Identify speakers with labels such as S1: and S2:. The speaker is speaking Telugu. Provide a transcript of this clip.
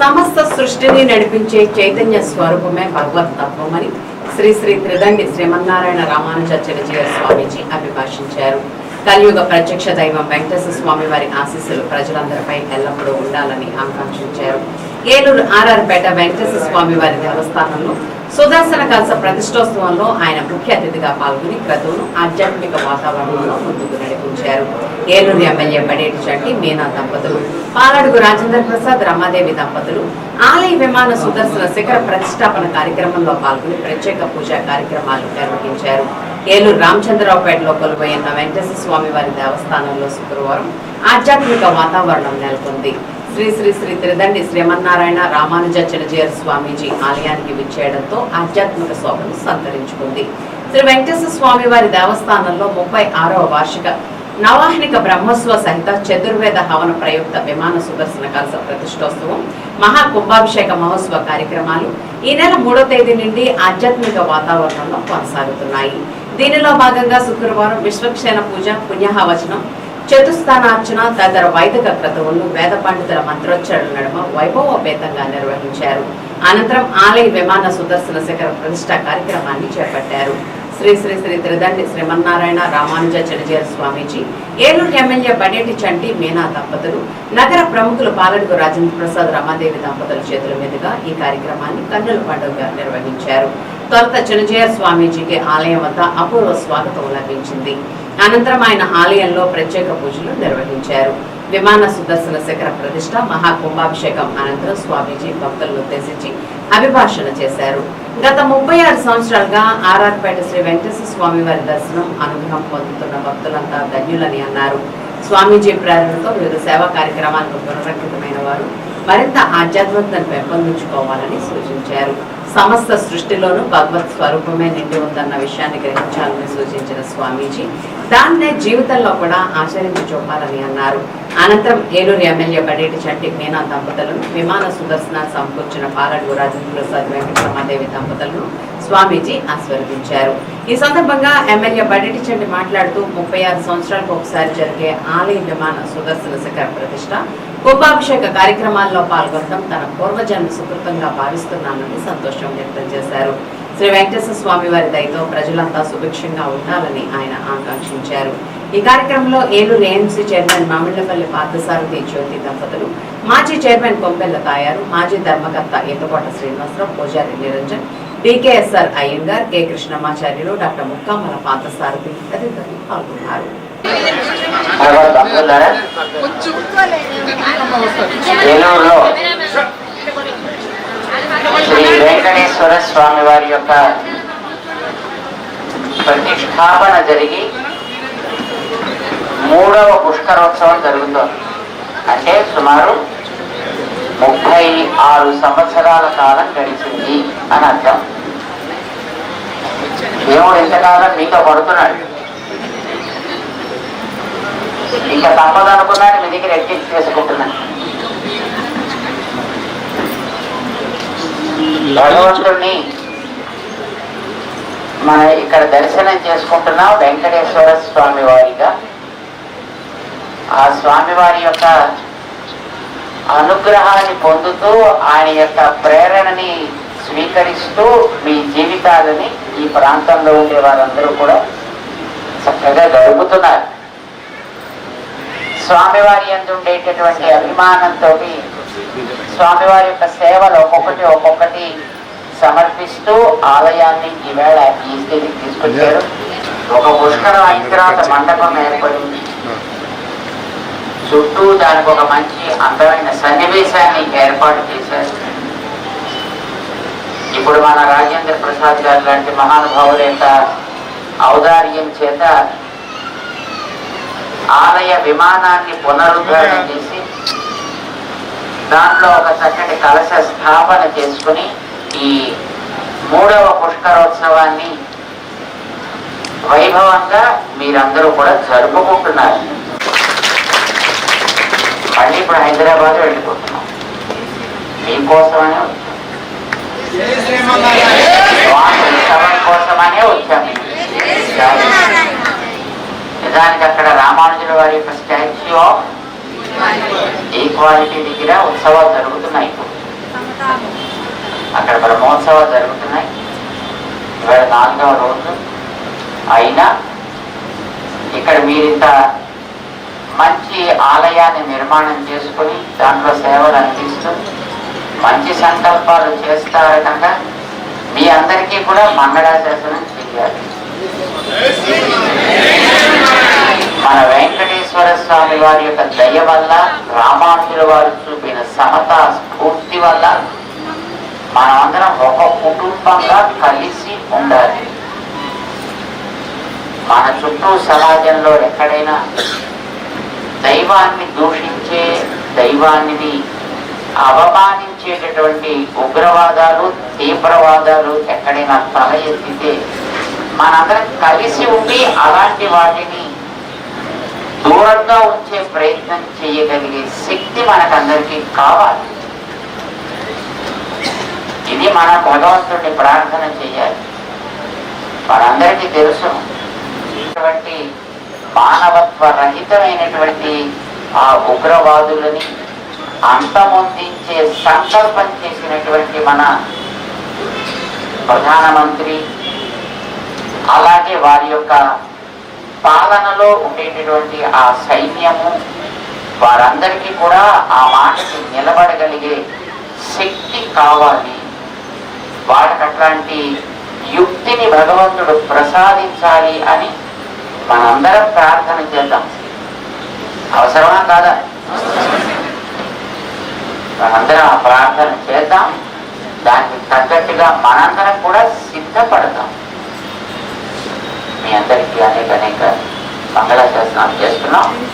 S1: సమస్త సృష్టిని నడిపించే చైతన్య స్వరూపమే భగవత్ తత్వమని శ్రీ శ్రీ త్రిదండి శ్రీమన్నారాయణ రామానుజ స్వామీజీ అభిభాషించారు. కలియుగ ప్రత్యక్ష దైవం వెంకటేశ్వర స్వామి వారి ఆశీస్సులు ప్రజలందరిపై ఎల్లప్పుడూ ఉండాలని ఆకాంక్షించారు. ఏలూరు ఆర్ఆర్పేట వెంకటేశ్వర స్వామి వారి దేవస్థానంలో సుదర్శన కలస ప్రతిష్టోత్సవంలో ఆయన ముఖ్య అతిథిగా పాల్గొని క్రతువును ఆధ్యాత్మిక వాతావరణంలో ముందుకు నడిపించారు. ఏలూరు ఎమ్మెల్యే పడేటి చంటి మీనా దంపతులు పాలడుగు రాజేంద్ర ప్రసాద్ రమాదేవి దంపతులు ఆలయ విమాన సుదర్శన శిఖర ప్రతిష్టాపన కార్యక్రమంలో పాల్గొని ప్రత్యేక పూజా కార్యక్రమాలు నిర్వహించారు. ఏలూరు రామచంద్రరావుపేటలో కొలువైన వెంకటేశ్వర స్వామి వారి దేవస్థానంలో శుక్రవారం ఆధ్యాత్మిక వాతావరణం నెలకొంది. శ్రీ శ్రీ శ్రీ త్రిదండి శ్రీమన్నారాయణ రామానుజ స్వామీజీ ఆలయానికి విచ్చేయడంతో ఆధ్యాత్మిక శోభను సంతరించుకుంది. శ్రీ వెంకటేశ్వర స్వామి వారి దేవస్థానంలో ముప్పై ఆరవ వార్షిక నవాహనిక బ్రహ్మోత్సవ సహిత చతుర్వేద హవన ప్రయుక్త విమాన సుదర్శన కలస ప్రతిష్టోత్సవం మహా కుంభాభిషేక మహోత్సవ కార్యక్రమాలు ఈ నెల మూడో తేదీ నుండి ఆధ్యాత్మిక వాతావరణంలో కొనసాగుతున్నాయి. దీనిలో భాగంగా శుక్రవారం విశ్వక్షేణ పూజ పుణ్యహవచనం చతుస్థానార్చన తదితర వైదిక క్రతువులు వేద పండితుల మంత్రోచ్చరణల నడుమ వైభవపేతంగా నిర్వహించారు. అనంతరం ఆలయ విమాన సుదర్శన శిఖర ప్రతిష్ట కార్యక్రమాన్ని చేపట్టారు. శ్రీ శ్రీ శ్రీ త్రిదండి శ్రీమన్నారాయణ రామానుజ చిరజీర స్వామీజీ. ఏలూరు ఎమ్మెల్యే బడేటి చంటి మీనా దంపతులు నగర ప్రముఖులు పాలడుగు రాజేంద్ర ప్రసాద్ రమాదేవి దంపతుల చేతుల మీదుగా ఈ కార్యక్రమాన్ని కన్నుల పండుగగా నిర్వహించారు. తొలత చినజీయ స్వామీజీకి ఆలయం వద్ద అపూర్వ స్వాగతం లభించింది. అనంతరం ఆయన ఆలయంలో ప్రత్యేక పూజలు నిర్వహించారు. విమాన సుదర్శన శిఖర ప్రతిష్ట మహాకుంభాభిషేకం అనంతరం స్వామీజీ భక్తులను ఉద్దేశించి అభిభాషణ చేశారు. గత ముప్పై ఆరు సంవత్సరాలుగా ఆర్ఆర్పేట శ్రీ వెంకటేశ్వర స్వామి వారి దర్శనం అనుగ్రహం పొందుతున్న భక్తులంతా ధన్యులని అన్నారు. స్వామీజీ ప్రేరణతో వివిధ సేవా కార్యక్రమాలకు పునరంకితమైన వారు మరింత ఆధ్యాత్మికతను పెంపొందించుకోవాలని సూచించారు. సమస్త సృష్టిలోనూ భగవత్ స్వరూపమే నిండి ఉందన్న విషయాన్ని గ్రహించాలని సూచించిన స్వామీజీ దాన్నే జీవితంలో కూడా ఆచరించి చూపాలని అన్నారు. అనంతరం ఏలూరు ఎమ్మెల్యే బడేటి చంటి మీనా దంపతులను విమాన సుదర్శన సమకూర్చిన పాలడు రాజేంద్ర ప్రసాద్ వెంకటరమాదేవి దంపతులను స్వామీజీ ఆశీర్వదించారు. ఈ సందర్భంగా ఎమ్మెల్యే బడేటి చంటి మాట్లాడుతూ ముప్పై ఆరు సంవత్సరాలకు ఒకసారి జరిగే ఆలయ విమాన సుదర్శన శిఖర ప్రతిష్ట కుంభాభిషేక కార్యక్రమాల్లో పాల్గొనడం తన పూర్వజన్మ సుకృతంగా భావిస్తున్నానని సంతోషం వ్యక్తం చేశారు. శ్రీ వెంకటేశ్వర స్వామి వారి దయతో ప్రజలంతా సుభిక్షంగా ఉండాలని ఆయన ఆకాంక్షించారు. ఈ కార్యక్రమంలో ఏలూరు ఏఎంసీ చైర్మన్ మామిళ్ళపల్లి పార్థసారథి జ్యోతి దంపతులు మాజీ చైర్మన్ కొంపెల్ల తాయారు మాజీ ధర్మకర్త ఎత్తుకోట శ్రీనివాసరావు పూజారి Niranjan D K S R Iyengar K Krishnamacharyulu doctor Mukkamala Parthasarathi తదితరులు పాల్గొన్నారు.
S2: ఏలూరులో శ్రీ వెంకటేశ్వర స్వామి వారి యొక్క ప్రతిష్టాపన జరిగి మూడవ పుష్కరోత్సవం జరుగుతోంది. అంటే సుమారు ముప్పై ఆరు సంవత్సరాల కాలం గడిచింది అని అర్థం. దేవుడు ఇంతకాలం మీతో పడుతున్నాడు. ఇంకా తప్పదనుకున్నాడు మీ దగ్గర ఎక్కించి చేసుకుంటున్నాను భగవంతుడిని మన ఇక్కడ దర్శనం చేసుకుంటున్నాం వెంకటేశ్వర స్వామి వారిగా. ఆ స్వామి వారి యొక్క అనుగ్రహాన్ని పొందుతూ ఆయన యొక్క ప్రేరణని స్వీకరిస్తూ మీ జీవితాలని ఈ ప్రాంతంలో ఉండే వారందరూ కూడా చక్కగా గడుపుతున్నారు. స్వామివారి యందు ఉండేటటువంటి అభిమానంతో స్వామివారి యొక్క సేవలు ఒక్కొక్కటి ఒక్కొక్కటి సమర్పిస్తూ ఆలయాన్ని ఈవేళ ఈ స్థితికి తీసుకొచ్చారు. ఒక పుష్కరం అయిన తర్వాత మండపం ఏర్పడింది. చుట్టూ దానికి ఒక మంచి అందమైన సన్నివేశాన్ని ఏర్పాటు చేశారు. ఇప్పుడు మన రాజేంద్ర ప్రసాద్ గారు లాంటి మహానుభావుల యొక్క ఔదార్యం చేత ఆలయ విమానాన్ని పునరుద్ధరణ చేసి దాంట్లో ఒక చక్కటి కలశ స్థాపన చేసుకుని ఈ మూడవ పుష్కరోత్సవాన్ని వైభవంగా మీరందరూ కూడా జరుపుకుంటున్నారు. మళ్ళీ ఇప్పుడు హైదరాబాద్ వెళ్ళిపోతున్నాం. మీకోసమనే వచ్చాం. ఉత్సవం కోసమనే వచ్చాం నిజానికి అక్కడ రామానుజుల వారి యొక్క స్టాచ్యూ ఆఫ్ ఈక్వాలిటీ దగ్గర ఉత్సవాలు జరుగుతున్నాయి ఇప్పుడు. బ్రహ్మోత్సవాలు జరుగుతున్నాయి. ఇవాళ నాలుగవ రోజు. అయినా ఇక్కడ మీరింత మంచి ఆలయాన్ని నిర్మాణం చేసుకొని దాంట్లో సేవలు అందిస్తూ మంచి సంకల్పాలు చేస్తారు కనుక మీ అందరికీ కూడా మంగళాశాసనం చెయ్యాలి మన వెంకటేశ్వర స్వామి వారి యొక్క దయ వల్ల రామానుజుల వారు చూపిన సమత స్ఫూర్తి వల్ల మనమందరం ఒక కుటుంబంగా కలిసి ఉండాలి. మన చుట్టూ సమాజంలో ఎక్కడైనా దైవాన్ని దూషించే దైవాన్ని అవమానించేటటువంటి ఉగ్రవాదాలు తీవ్రవాదాలు ఎక్కడైనా తల ఎత్తితే మనందరం కలిసి ఉండి అలాంటి వాటిని దూరంగా ఉంచే ప్రయత్నం చేయగలిగే శక్తి మనకందరికీ కావాలి. ఇది మన భగవంతుడిని ప్రార్థన చేయాలి. మనందరికీ తెలుసు. ఇటువంటి మానవత్వ రహితమైనటువంటి ఆ ఉగ్రవాదులని అంతమొందించే సంకల్పం చేసినటువంటి మన ప్రధానమంత్రి అలాగే వారి యొక్క పాలనలో ఉండేటటువంటి ఆ సైన్యము వారందరికీ కూడా ఆ మాటకి నిలబడగలిగే శక్తి కావాలి. వాళ్ళకి అట్లాంటి యుక్తిని భగవంతుడు ప్రసాదించాలి అని మనందరం ప్రార్థన చేద్దాం. అవసరమా కాదా? మనందరం ఆ ప్రార్థన చేద్దాం. దానికి తగ్గట్టుగా మనందరం కూడా సిద్ధపడతాం. మీ అందరికీ అనేక అనేక మంగళాశాసనాలు చేస్తున్నాం.